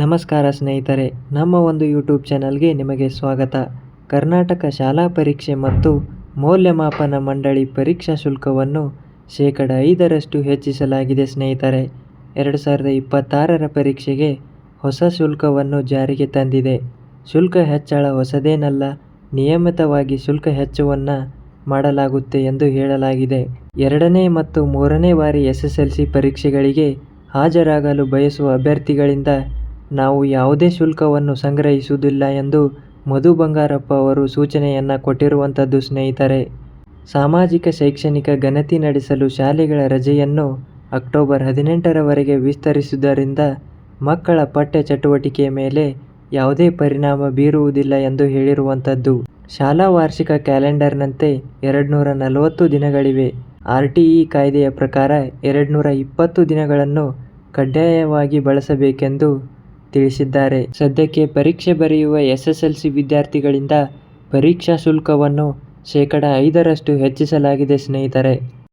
ನಮಸ್ಕಾರ ಸ್ನೇಹಿತರೆ, ನಮ್ಮ ಒಂದು ಯೂಟ್ಯೂಬ್ ಚಾನಲ್ಗೆ ನಿಮಗೆ ಸ್ವಾಗತ. ಕರ್ನಾಟಕ ಶಾಲಾ ಪರೀಕ್ಷೆ ಮತ್ತು ಮೌಲ್ಯಮಾಪನ ಮಂಡಳಿ ಪರೀಕ್ಷಾ ಶುಲ್ಕವನ್ನು ಶೇಕಡ ಐದರಷ್ಟು ಹೆಚ್ಚಿಸಲಾಗಿದೆ ಸ್ನೇಹಿತರೆ. ಎರಡು ಸಾವಿರದ ಇಪ್ಪತ್ತಾರರ ಪರೀಕ್ಷೆಗೆ ಹೊಸ ಶುಲ್ಕವನ್ನು ಜಾರಿಗೆ ತಂದಿದೆ. ಶುಲ್ಕ ಹೆಚ್ಚಳ ಹೊಸದೇನಲ್ಲ, ನಿಯಮಿತವಾಗಿ ಶುಲ್ಕ ಹೆಚ್ಚುವನ್ನ ಮಾಡಲಾಗುತ್ತೆ ಎಂದು ಹೇಳಲಾಗಿದೆ. ಎರಡನೇ ಮತ್ತು ಮೂರನೇ ಬಾರಿ ಎಸ್ ಎಸ್ ಎಲ್ ಸಿ ಪರೀಕ್ಷೆಗಳಿಗೆ ಹಾಜರಾಗಲು ಬಯಸುವ ಅಭ್ಯರ್ಥಿಗಳಿಂದ ನಾವು ಯಾವುದೇ ಶುಲ್ಕವನ್ನು ಸಂಗ್ರಹಿಸುವುದಿಲ್ಲ ಎಂದು ಮಧು ಬಂಗಾರಪ್ಪ ಅವರು ಸೂಚನೆಯನ್ನು ಕೊಟ್ಟಿರುವಂಥದ್ದು ಸ್ನೇಹಿತರೆ. ಸಾಮಾಜಿಕ ಶೈಕ್ಷಣಿಕ ಗಣತಿ ನಡೆಸಲು ಶಾಲೆಗಳ ರಜೆಯನ್ನು ಅಕ್ಟೋಬರ್ ಹದಿನೆಂಟರವರೆಗೆ ವಿಸ್ತರಿಸುವುದರಿಂದ ಮಕ್ಕಳ ಪಠ್ಯ ಚಟುವಟಿಕೆಯ ಮೇಲೆ ಯಾವುದೇ ಪರಿಣಾಮ ಬೀರುವುದಿಲ್ಲ ಎಂದು ಹೇಳಿರುವಂಥದ್ದು ಶಾಲಾ ವಾರ್ಷಿಕ ಕ್ಯಾಲೆಂಡರ್ನಂತೆ ಎರಡುನೂರ ನಲವತ್ತು ದಿನಗಳಿವೆ. ಆರ್ ಟಿ ಇ ಕಾಯ್ದೆಯ ಪ್ರಕಾರ ಎರಡುನೂರ ಇಪ್ಪತ್ತು ದಿನಗಳನ್ನು ಕಡ್ಡಾಯವಾಗಿ ಬಳಸಬೇಕೆಂದು ತಿಳಿಸಿದ್ದಾರೆ. ಸದ್ಯಕ್ಕೆ ಪರೀಕ್ಷೆ ಬರೆಯುವ ಎಸ್ಎಸ್ಎಲ್ಸಿ ವಿದ್ಯಾರ್ಥಿಗಳಿಂದ ಪರೀಕ್ಷಾ ಶುಲ್ಕವನ್ನು ಶೇಕಡ ಐದರಷ್ಟು ಹೆಚ್ಚಿಸಲಾಗಿದೆ ಸ್ನೇಹಿತರೆ.